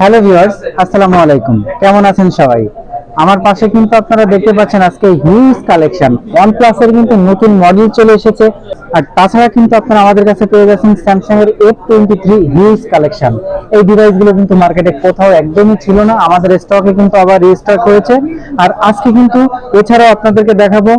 Hello viewers আসসালামু আলাইকুম। কেমন আছেন সবাই? আমার পাশে কিন্তু আপনারা দেখতে পাচ্ছেন আজকে হিউজ কালেকশন OnePlus এর কিন্তু নতুন মডেল চলে এসেছে। আর তাছাড়া কিন্তু আপনারা আমাদের কাছে পেয়ে যাচ্ছেন স্যামসাং এর F twenty three huge collection এই ডিভাইসগুলো কিন্তু মার্কেটে কোথাও একদমই ছিল না, আমাদের স্টকে কিন্তু আবার রিস্টক হয়েছে। আর আজকে কিন্তু এছাড়াও আপনাদেরকে দেখাবো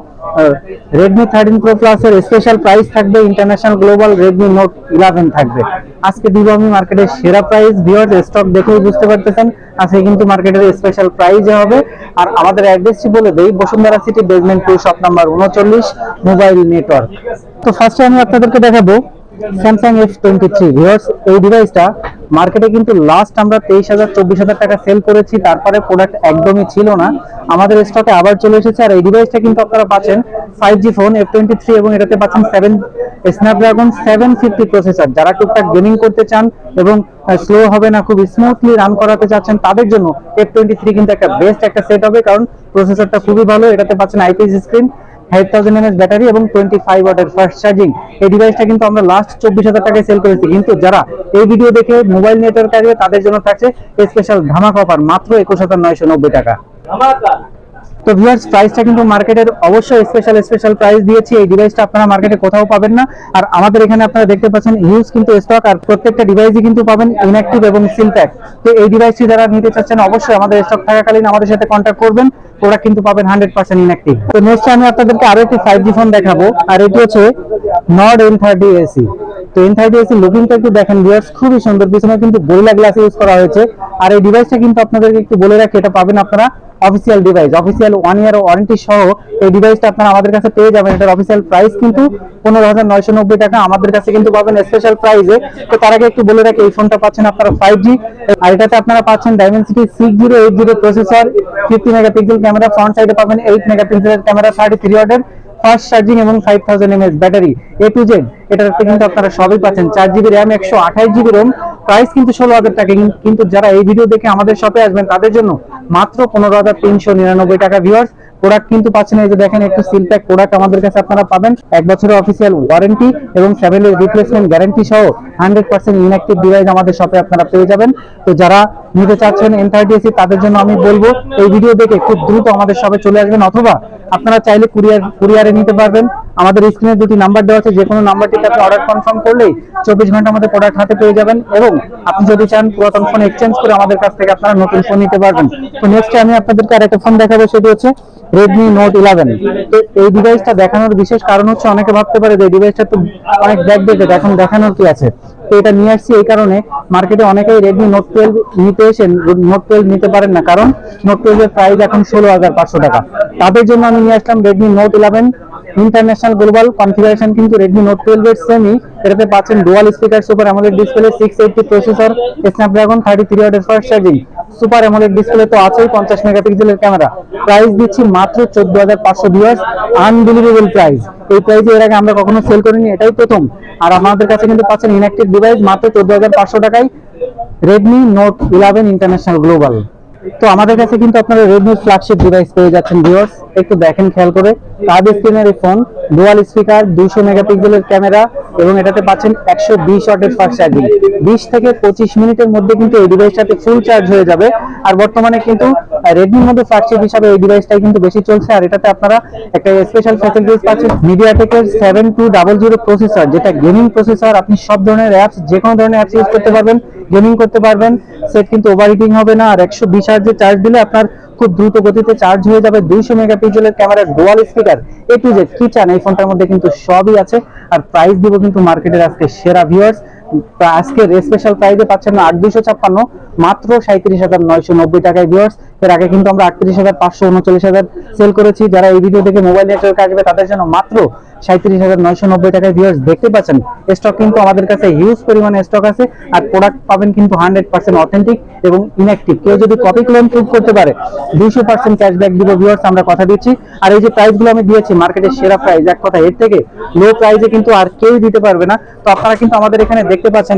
রেডমি থার্টিন প্রো প্লাস এর স্পেশাল প্রাইস থাকবে international global Redmi note eleven থাকবে। আজকে দিব আমি মার্কেটের সেরা প্রাইস ভিওয়ার্স স্টক দেখেই বুঝতে পারতেছেন। আজকে কিন্তু মার্কেটের স্পেশাল প্রাইস হবে। আর আমাদের অ্যাড্রেসটি বলে দেই, Bashundhara city basement two shop number উনচল্লিশ মোবাইল নেটওয়ার্ক তো ফার্স্টে আমি আপনাদেরকে দেখাবো স্যামসাং এফ টোয়েন্টি থ্রি ভিওর্স এই ডিভাইসটা মার্কেটে কিন্তু লাস্ট আমরা তেইশ হাজার, চব্বিশ হাজার টাকা সেল করেছি, তারপরে প্রোডাক্ট একদমই ছিল না। আমাদের স্টকে আবার চলে এসেছে, আর এই ডিভাইসটা কিন্তু আপনারা পাচ্ছেন five G phone F twenty three এবং এটাতে পাচ্ছেন seven Snapdragon seven fifty processor যারা টুকটাক গেমিং করতে চান এবং স্লো হবে না, খুব স্মুথলি রান করাতে চাচ্ছেন, তাদের জন্য এফ টোয়েন্টি থ্রি কিন্তু একটা বেস্ট একটা সেট হবে, কারণ প্রসেসরটা খুবই ভালো, এটাতে পাচ্ছেন আইপিএস স্ক্রিন ব্যাটারি এবং টোয়েন্টি ফাইভ ওয়াটের ফাস্ট চার্জিং এই ডিভাইসটা কিন্তু আমরা লাস্ট চব্বিশ হাজার টাকায় সেল করেছি। কিন্তু যারা এই ভিডিও দেখে মোবাইল নেটওয়ার্ক তাদের জন্য থাকছে স্পেশাল অফার মাত্র একুশ হাজার টাকা। তো ভিউয়ার্স প্রাইসটা কিন্তু মার্কেটের অবশ্যই স্পেশাল স্পেশাল প্রাইস দিয়েছি। এই ডিভাইসটা আপনারা মার্কেটে কোথাও পাবেন না। আর আমাদের এখানে আপনারা দেখতে পাচ্ছেন হিউজ কিন্তু স্টক আর প্রত্যেকটা ডিভাইসই কিন্তু পাবেন ইনঅ্যাক্টিভ এবং তো এই ডিভাইসটি যারা নিতে চাচ্ছেন, অবশ্যই আমাদের স্টক থাকাকালীন আমাদের সাথে কন্ট্যাক্ট করবেন। প্রোডাক্ট কিন্তু পাবেন হান্ড্রেড পার্সেন্ট ইনঅ্যাক্টিভ তো নেক্সট আমি আপনাদেরকে আরও একটি ফাইভ জি ফোন দেখাবো, আর এটি হচ্ছে নর্ড এন থার্টি এসি তো থার্টি এসি লুকিংটা একটু দেখেন ভিউয়ার্স খুবই সুন্দর। পিছনে কিন্তু গ্লাস ইউজ করা হয়েছে। আর এই ডিভাইসটা কিন্তু আপনাদেরকে একটু বলে রাখি, এটা পাবেন আপনারা official device official one year warranty সহ এই ডিভাইসটা আপনারা আমাদের কাছে পেয়ে যাবেন। এটার অফিসিয়াল প্রাইস কিন্তু পনেরো হাজার নয়শো নব্বই টাকা। আমাদের কাছে কিন্তু পাবেন স্পেশাল প্রাইসে তো তার আগে একটু বলে রাখি, এই ফোনটা পাচ্ছেন আপনারা ফাইভ জি আর এটাতে আপনারা পাচ্ছেন Dimensity six zero eight zero processor fifty megapixel camera front সাইডে পাবেন এইট মেগাপিক্সেলের ক্যামেরা থার্টি থ্রি ওয়াটের ফাস্ট চার্জিং এবং five thousand mAh battery. A to Z এটাতে কিন্তু আপনারা সবই পাচ্ছেন। চার জিবি র্যাম একশো আঠাইশ জিবি রোম প্রাইস কিন্তু ষোলো হাজার টাকা। কিন্তু যারা এই ভিডিও দেখে আমাদের শপে আসবেন, তাদের জন্য মাত্র পনেরো হাজার তিনশো নিরানব্বই টাকা ভিউয়ার্স প্রোডাক্ট কিন্তু পাচ্ছেন এই যে দেখেন, একটু সিল প্যাক প্রোডাক্ট আমাদের কাছে আপনারা পাবেন। এক বছরের অফিসিয়াল ওয়ারেন্টি এবং সেভেন এর রিপ্লেসমেন্ট গ্যারান্টি সহ হান্ড্রেড পার্সেন্ট ইনঅ্যাক্টিভ ডিভাইস আমাদের শপে আপনারা পেয়ে যাবেন। তো যারা নিতে চাচ্ছেন এন থার্টি এসি তাদের জন্য আমি বলব, এই ভিডিও দেখে খুব দ্রুত আমাদের শপে চলে আসবেন। অথবা আপনারা চাইলে কুরিয়ার কুরিয়ারে নিতে পারবেন। আমাদের স্ক্রিনে দুটি নাম্বার দেওয়া আছে যে কোনো নাম্বারটিতে আপনি অর্ডার কনফার্ম করলেই চব্বিশ ঘণ্টার মধ্যে প্রোডাক্ট হাতে পেয়ে যাবেন এবং আপনি যদি চান পুরাতন ফোন এক্সচেঞ্জ করে আমাদের কাছ থেকে আপনারা নতুন ফোন নিতে পারবেন। তো নেক্সট আমি আপনাদেরকে আরেকটা ফোন দেখাবো, সেটি হচ্ছে রেডমি নোট ইলেভেন তো এই ডিভাইসটা দেখানোর বিশেষ কারণ হচ্ছে, অনেকে ভাবতে পারে যে ডিভাইসটা তো অনেক ব্যাকডেটেড এখন দেখানোর কি আছে? তো এটা নিয়ে আসছি এই কারণে মার্কেটে অনেকেই রেডমি নোট টুয়েলভ নিতে এসে নোট টুয়েলভ নিতে পারেন না। কারণ নোট টুয়েলভের প্রাইস এখন ষোলো হাজার পাঁচশো টাকা। তাদের জন্য আমি নিয়ে আসলাম Redmi note eleven international global configuration কিন্তু রেডমি নোট টুয়েলভ এর সেমি এটাতে পাচ্ছেন ডুয়াল স্পিকার সুপার আমাদের display six eighty processor Snapdragon thirty three ওয়াটের fast charging super AMOLED display তো আছেই, পঞ্চাশ মেগাপিক্সেলের ক্যামেরা প্রাইস দিচ্ছি মাত্র চোদ্দ হাজার পাঁচশো ভিউয়ার্স আনবিলিভেবল প্রাইস এই প্রাইসে এর আগে আমরা কখনো সেল করিনি, এটাই প্রথম। আর আমাদের কাছে কিন্তু পাচ্ছেন ইনঅ্যাক্টিভ ডিভাইস মাত্র চোদ্দ হাজার পাঁচশো টাকায়। Redmi note eleven international global তো আমাদের কাছে কিন্তু আপনারা রেডমি ফ্ল্যাগশিপ ডিভাইস পেয়ে যাচ্ছেন ভিউয়ার্স একটু দেখেন, খেয়াল করে। কার্ড স্ক্রিনের এই ফোন ডুয়াল স্পিকার দুশো মেগাপিক্সেলের ক্যামেরা এবং এটাতে পাচ্ছেন একশো বিশ ওয়াটের ফাস্ট চার্জিং বিশ থেকে পঁচিশ মিনিটের মধ্যে কিন্তু এই ডিভাইসটাতে ফুল চার্জ হয়ে যাবে। আর বর্তমানে কিন্তু রেডমির মধ্যে ফ্ল্যাগশিপ হিসাবে এই ডিভাইসটাই কিন্তু বেশি চলছে, আর এটাতে আপনারা একটা স্পেশাল ফ্যাসিলিটিস পাচ্ছেন মিডিয়াটেকের seven two double zero processor যেটা গেমিং প্রসেসর আপনি সব ধরনের অ্যাপস যে কোনো ধরনের অ্যাপস ইউজ করতে পারবেন গেমিং করতে পারবেন সেট কিন্তু ওভারহিটিং হবে না, আর একশো বিশ চার্জ দিলে আপনার খুব দ্রুত গতিতে চার্জ হয়ে যাবে, দুইশো মেগাপিক্সেলের ক্যামেরার dual speaker A to Z কি চান? এই ফোনটার মধ্যে কিন্তু সবই আছে, আর প্রাইস দিব কিন্তু মার্কেটের আজকে সেরা ভিউয়ার্স আজকের স্পেশাল প্রাইজে পাচ্ছেন আট দুইশো ছাপ্পান্ন, মাত্র সাঁত্রিশ হাজার নয়শো নব্বই টাকায় ভিউয়ার্স এর আগে কিন্তু আমরা আটত্রিশ হাজার পাঁচশো উনচল্লিশ হাজার সেল করেছি। যারা এই ভিডিও দেখে মোবাইল নেটওয়ার্ক আসবে তাদের জন্য মাত্র সাঁত্রিশ হাজার নয়শো নব্বই টাকায় ভিউয়ার্স দেখতে পাচ্ছেন। স্টক কিন্তু আমাদের কাছে হিউজ পরিমাণে স্টক আছে আর প্রোডাক্ট পাবেন কিন্তু হান্ড্রেড পার্সেন্ট অথেন্টিক এবং ইনঅ্যাক্টিভ কেউ যদি কপি ক্লেম প্রুভ করতে পারে, দুইশো পার্সেন্ট ক্যাশব্যাক দিব ভিউয়ার্স আমরা কথা দিচ্ছি। আর এই যে প্রাইসগুলো আমি দিয়েছি মার্কেটের সেরা প্রাইস এক কথা এর থেকে লো প্রাইসে কিন্তু আর কেউই দিতে পারবে না। তো আপনারা কিন্তু আমাদের এখানে দেখতে পাচ্ছেন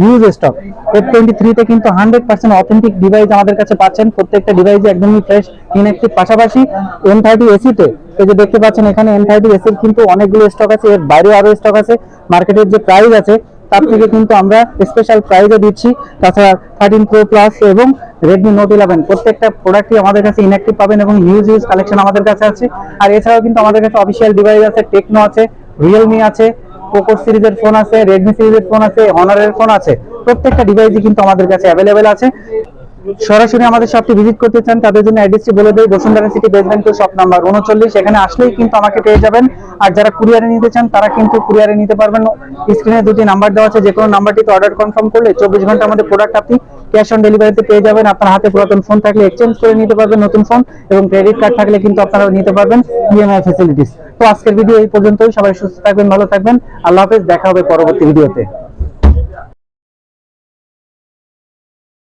হিউজ স্টক এফ টোয়েন্টি থ্রিতে কিন্তু হান্ড্রেড পার্সেন্ট অথেন্টিক ডিভাইস আমাদের কাছে পাচ্ছেন। প্রত্যেকটা ডিভাইসে একদমই ফ্রেশ ইনঅ্যাক্টিভ পাশাপাশি এম থার্টি এসিতে এই যে দেখতে পাচ্ছেন, এখানে এম থার্টি এসির কিন্তু অনেকগুলো স্টক আছে, এর বাইরেও আরও স্টক আছে। মার্কেটের যে প্রাইস আছে, তার থেকে কিন্তু আমরা স্পেশাল প্রাইজও দিচ্ছি। তাছাড়া থার্টিন প্রো প্লাস এবং রেডমি নোট ইলেভেন প্রত্যেকটা প্রোডাক্টই আমাদের কাছে ইনঅ্যাক্টিভ পাবেন এবং হিউজ হিউজ কালেকশন আমাদের কাছে আছে। আর এছাড়াও কিন্তু আমাদের কাছে অফিসিয়াল ডিভাইস আছে টেকনো আছে রিয়েলমি আছে পোকো সিরিজের ফোন আছে রেডমি সিরিজের ফোন আছে হনারের ফোন আছে। প্রত্যেকটা ডিভাইসই কিন্তু আমাদের কাছে অ্যাভেলেবেল আছে। সরাসরি আমাদের শপটি ভিজিট করতে চান, তাদের জন্য অ্যাড্রেসটি বলে দেই, Bashundhara city basement two shop number উনচল্লিশ। এখানে আসলেই কিন্তু আমাকে পেয়ে যাবেন। আর যারা কুরিয়ারে নিতে চান, তারা কিন্তু কুরিয়ারে নিতে পারবেন। স্ক্রিনে দুটি নাম্বার দেওয়া আছে যে কোনো নাম্বারটিতে অর্ডার কনফার্ম করলে চব্বিশ ঘণ্টার মধ্যে প্রোডাক্ট আপনি ক্যাশ অন ডেলিভারিতে পেয়ে যাবেন। আপনার হাতে পুরাতন ফোন থাকলে এক্সচেঞ্জ করে নিতে পারবেন নতুন ফোন এবং ক্রেডিট কার্ড থাকলে কিন্তু আপনারা নিতে পারবেন ইএমআই ফেসিলিটিস তো আজকের ভিডিও এই পর্যন্তই। সবাই সুস্থ থাকবেন, ভালো থাকবেন। আল্লাহ হাফেজ, দেখা হবে পরবর্তী ভিডিওতে